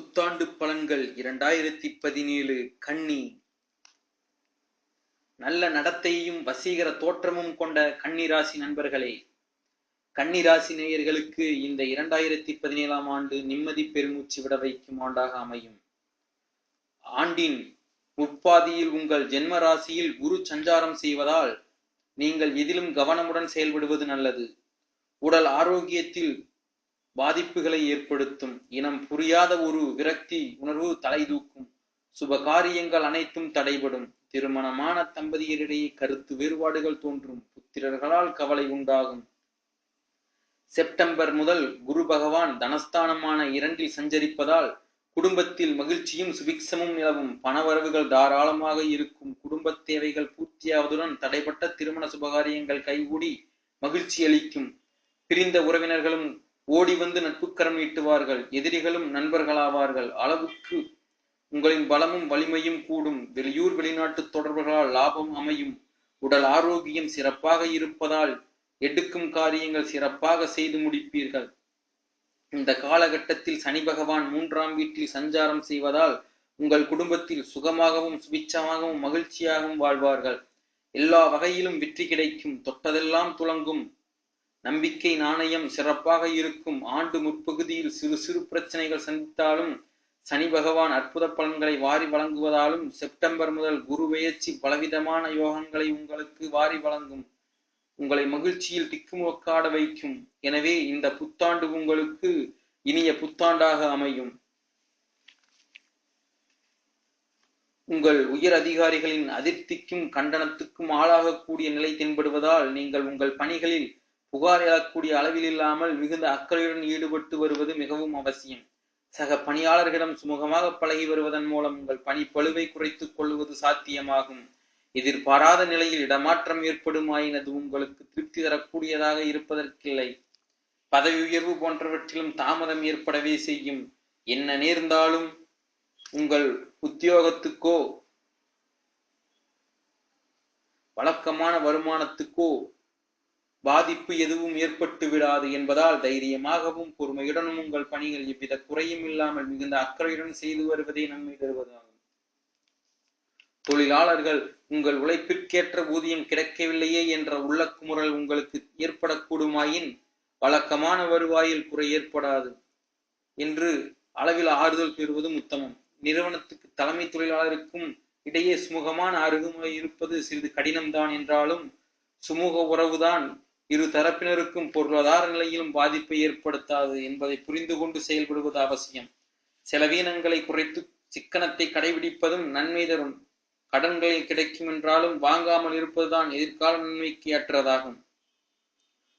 புத்தாண்டு பலன்கள் இரண்டாயிரத்தி பதினேழு கன்னி நல்ல நடத்தையும் வசீகர தோற்றமும் கொண்ட கன்னிராசி நண்பர்களே கன்னிராசி நேயர்களுக்கு இந்த இரண்டாயிரத்தி பதினேழாம் ஆண்டு நிம்மதி பெருமூச்சு விட வைக்கும் ஆண்டாக அமையும். ஆண்டின் முற்பாதியில் உங்கள் ஜென்ம ராசியில் குரு சஞ்சாரம் செய்வதால் நீங்கள் எதிலும் கவனமுடன் செயல்படுவது நல்லது. உடல் ஆரோக்கியத்தில் பாதிப்புகளை ஏற்படுத்தும். இனம் புரியாத ஒரு விரக்தி உணர்வு தலை தூக்கும். சுப காரியங்கள் அனைத்தும் தடைபடும். திருமணமான தம்பதியரிடையே கருத்து வேறுபாடுகள் தோன்றும். புத்திரர்களால் கவலை உண்டாகும். செப்டம்பர் முதல் குரு பகவான் தனஸ்தானமான இரண்டில் சஞ்சரிப்பதால் குடும்பத்தில் மகிழ்ச்சியும் சுபிக்ஷமும் நிலவும். பணவரவுகள் தாராளமாக இருக்கும். குடும்ப தேவைகள் பூர்த்தியாவதுடன் தடைப்பட்ட திருமண சுபகாரியங்கள் கைகூடி மகிழ்ச்சி அளிக்கும் பிரிந்த உறவினர்களும் ஓடி வந்து நட்புக்கரம் நீட்டுவார்கள் எதிரிகளும் நண்பர்களாவார்கள். அளவுக்கு உங்களின் பலமும் வலிமையும் கூடும். வெளியூர் வெளிநாட்டு தொடர்புகளால் லாபம் அமையும். உடல் ஆரோக்கியம் சிறப்பாக இருப்பதால் எடுக்கும் காரியங்கள் சிறப்பாக செய்து முடிப்பீர்கள். இந்த காலகட்டத்தில் சனி பகவான் மூன்றாம் வீட்டில் சஞ்சாரம் செய்வதால் உங்கள் குடும்பத்தில் சுகமாகவும் சுபிச்சமாகவும் மகிழ்ச்சியாகவும் வாழ்வார்கள். எல்லா வகையிலும் வெற்றி கிடைக்கும். தொட்டதெல்லாம் துளங்கும். நம்பிக்கை நாணயம் சிறப்பாக இருக்கும். ஆண்டு முற்பகுதியில் சிறு சிறு பிரச்சனைகள் சந்தித்தாலும் சனி பகவான் அற்புத பலன்களை வாரி வழங்குவதாலும் செப்டம்பர் முதல் குரு பெயர்ச்சி பலவிதமான யோகங்களை உங்களுக்கு வாரி வழங்கும். உங்களை மகிழ்ச்சியில் திக்குமுக்காட வைக்கும். எனவே இந்த புத்தாண்டு உங்களுக்கு இனிய புத்தாண்டாக அமையும். உங்கள் உயர் அதிகாரிகளின் அதிருப்திக்கும் கண்டனத்துக்கும் ஆளாகக்கூடிய நிலை தென்படுவதால் நீங்கள் உங்கள் பணிகளில் புகார் எழக்கூடிய அளவில் இல்லாமல் மிகுந்த அக்கறையுடன் ஈடுபட்டு வருவது மிகவும் அவசியம். சக பணியாளர்களிடம் சுமூகமாக பழகி வருவதன் மூலம் உங்கள் பணி பழுவை குறைத்துக் கொள்வது சாத்தியமாகும். எதிர்பாராத நிலையில் இடமாற்றம் ஏற்படுமாயினது உங்களுக்கு திருப்தி தரக்கூடியதாக இருப்பதற்கில்லை. பதவி உயர்வு போன்றவற்றிலும் தாமதம் ஏற்படவே செய்யும். என்ன நேர்ந்தாலும் உங்கள் உத்தியோகத்துக்கோ வழக்கமான வருமானத்துக்கோ பாதிப்பு எதுவும் ஏற்பட்டு விடாது என்பதால் தைரியமாகவும் பொறுமையுடனும் உங்கள் பணிகள் எவ்வித குறையும் இல்லாமல் மிகுந்த அக்கறையுடன் செய்து வருவதே நன்மை தருவதாகும். தொழிலாளர்கள் உங்கள் உழைப்பிற்கேற்ற ஊதியம் கிடைக்கவில்லையே என்ற உள்ளக்குமுறல் உங்களுக்கு ஏற்படக்கூடுமாயின் வழக்கமான வருவாயில் குறை ஏற்படாது என்று அளவில் ஆறுதல் பெறுவதும் உத்தமம். நிறுவனத்துக்கு தலைமை தொழிலாளருக்கும் இடையே சுமூகமான அருகுமுறை இருப்பது சிறிது கடினம்தான் என்றாலும் சுமூக உறவுதான் இரு தரப்பினருக்கும் பொருளாதார நிலையிலும் பாதிப்பை ஏற்படுத்தாது என்பதை புரிந்து கொண்டு செயல்படுவது அவசியம். செலவீனங்களை குறைத்து சிக்கனத்தை கடைபிடிப்பதும் நன்மை தரும். கடன்களில் கிடைக்கும் என்றாலும் வாங்காமல் இருப்பதுதான் எதிர்கால நன்மைக்கு ஏற்றதாகும்.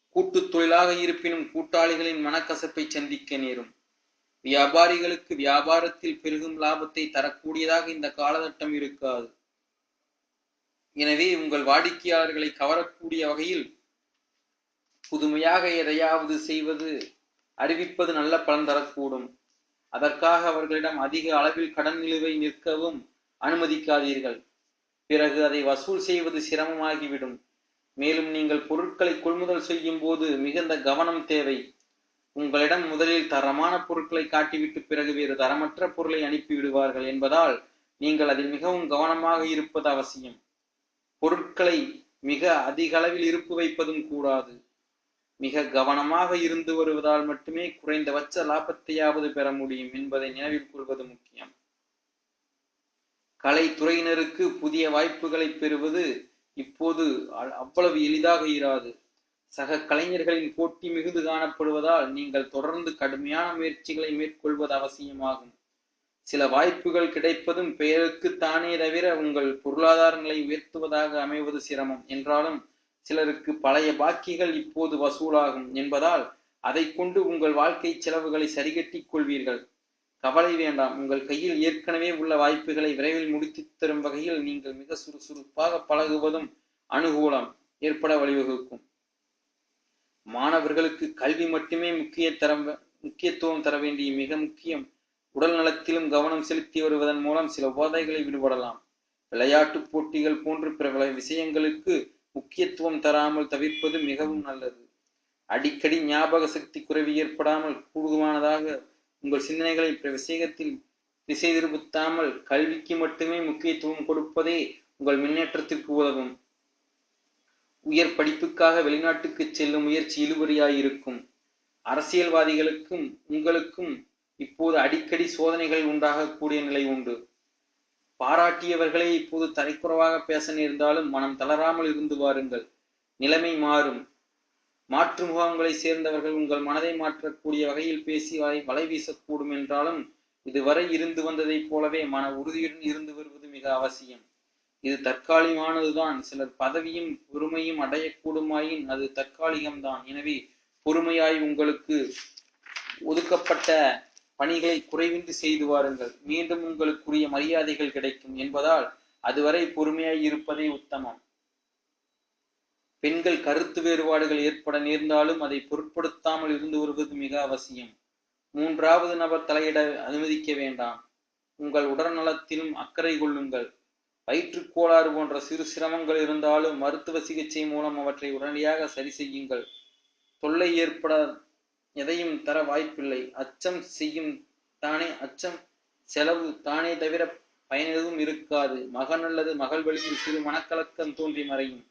கூட்டுத் தொழிலாக இருப்பினும் கூட்டாளிகளின் மனக்கசப்பை சந்திக்க நேரும். வியாபாரிகளுக்கு வியாபாரத்தில் பெருகும் லாபத்தை தரக்கூடியதாக இந்த காலகட்டம் இருக்காது. எனவே உங்கள் வாடிக்கையாளர்களை கவரக்கூடிய வகையில் புதுமையாக எதையாவது செய்வது அறிவிப்பது நல்ல பலன் தரக்கூடும். அதற்காக அவர்களிடம் அதிக அளவில் கடன் நிலுவை நிற்கவும் அனுமதிக்காதீர்கள். பிறகு அதை வசூல் செய்வது சிரமமாகிவிடும். மேலும் நீங்கள் பொருட்களை கொள்முதல் செய்யும் போது மிகுந்த கவனம் தேவை. உங்களிடம் முதலில் தரமான பொருட்களை காட்டிவிட்டு பிறகு வேறு தரமற்ற பொருளை அனுப்பிவிடுவார்கள் என்பதால் நீங்கள் அதில் மிகவும் கவனமாக இருப்பது அவசியம். பொருட்களை மிக அதிக அளவில் இருப்பு வைப்பதும் கூடாது. மிக கவனமாக இருந்து வருவதால் மட்டுமே குறைந்தபட்ச லாபத்தையாவது பெற முடியும் என்பதை நினைவில் கொள்வது முக்கியம். கலைத்துறையினருக்கு புதிய வாய்ப்புகளை பெறுவது இப்போது அவ்வளவு எளிதாக இராது. சக கலைஞர்களின் போட்டி மிகுந்து காணப்படுவதால் நீங்கள் தொடர்ந்து கடுமையான முயற்சிகளை மேற்கொள்வது அவசியமாகும். சில வாய்ப்புகள் கிடைப்பதும் பெயருக்கு தானே தவிர உங்கள் பொருளாதார நிலை உயர்த்துவதாக அமைவது சிரமம். என்றாலும் சிலருக்கு பழைய பாக்கிகள் இப்போது வசூலாகும் என்பதால் அதை கொண்டு உங்கள் வாழ்க்கை செலவுகளை சரிகட்டிக் கொள்வீர்கள். கவலை வேண்டாம். உங்கள் கையில் ஏற்கனவே உள்ள வாய்ப்புகளை விரைவில் முடித்து தரும் வகையில் நீங்கள் மிக சுறுசுறுப்பாக பழகுவதும் அனுகூலம். ஏற்பட வழிவகுக்கும். மாணவர்களுக்கு கல்வி மட்டுமே முக்கிய தர முக்கியத்துவம் தர வேண்டிய மிக முக்கியம். உடல் நலத்திலும் கவனம் செலுத்தி வருவதன் மூலம் சில உபாதைகளை விடுபடலாம். விளையாட்டு போட்டிகள் போன்று பிற விஷயங்களுக்கு முக்கியத்துவம் தராமல் தவிர்ப்பது மிகவும் நல்லது. அடிக்கடி ஞாபக சக்தி குறைவு ஏற்படாமல் கூடுமானதாக உங்கள் சிந்தனைகளை பிற விஷயத்தில் திசை திருப்புத்தாமல் கல்விக்கு மட்டுமே முக்கியத்துவம் கொடுப்பதே உங்கள் முன்னேற்றத்திற்கு உதவும். உயர் படிப்புக்காக வெளிநாட்டுக்கு செல்லும் முயற்சி இழுபறியாயிருக்கும். அரசியல்வாதிகளுக்கும் உங்களுக்கும் இப்போது அடிக்கடி சோதனைகள் உண்டாகக்கூடிய நிலை உண்டு. பாராட்டியவர்களே இப்போது தரைக்குறவாக பேச நேர்ந்தாலும் மனம் தளராமல் இருந்து வாருங்கள். நிலைமை மாறும். மாற்று முகாம்களை சேர்ந்தவர்கள் உங்கள் மனதை மாற்றக்கூடிய வகையில் பேசி வலை வலை வீசக்கூடும் என்றாலும் இதுவரை இருந்து வந்ததைப் போலவே மன உறுதியுடன் இருந்து வருவது மிக அவசியம். இது தற்காலிகமானதுதான். சிலர் பதவியும் பொறுமையும் அடையக்கூடுமாயின் அது தற்காலிகம்தான். எனவே பொறுமையாய் உங்களுக்கு ஒதுக்கப்பட்ட பணிகளை குறைவின்றி செய்து வாருங்கள். மீண்டும் உங்களுக்குரிய மரியாதைகள் கிடைக்கும் என்பதால் அதுவரை பொறுமையாய் இருப்பதே உத்தமம். பெண்கள் கருத்து வேறுபாடுகள் ஏற்பட நேர்ந்தாலும் அதை பொருட்படுத்தாமல் இருந்து வருவது மிக அவசியம். மூன்றாவது நபர் தலையிட அனுமதிக்க வேண்டாம். உங்கள் உடல்நலத்திலும் அக்கறை கொள்ளுங்கள். வயிற்றுக் கோளாறு போன்ற சிறு சிரமங்கள் இருந்தாலும் மருத்துவ சிகிச்சை மூலம் அவற்றை உடனடியாக சரி செய்யுங்கள். தொல்லை ஏற்பட எதையும் தர வாய்ப்பில்லை. அச்சம் செய்யும் தானே அச்சம். செலவு தானே தவிர பயனெதுவும் இருக்காது. மகன் அல்லது மகள் வழியில் சிறு மனக்கலக்கம் தோன்றி மறையும்.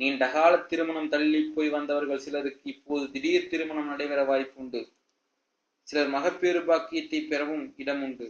நீண்ட கால திருமணம் தள்ளி போய் வந்தவர்கள் சிலருக்கு இப்போது திடீர் திருமணம் நடைபெற வாய்ப்புண்டு. சிலர் மகப்பேறு பாக்கியத்தை பெறவும் இடம் உண்டு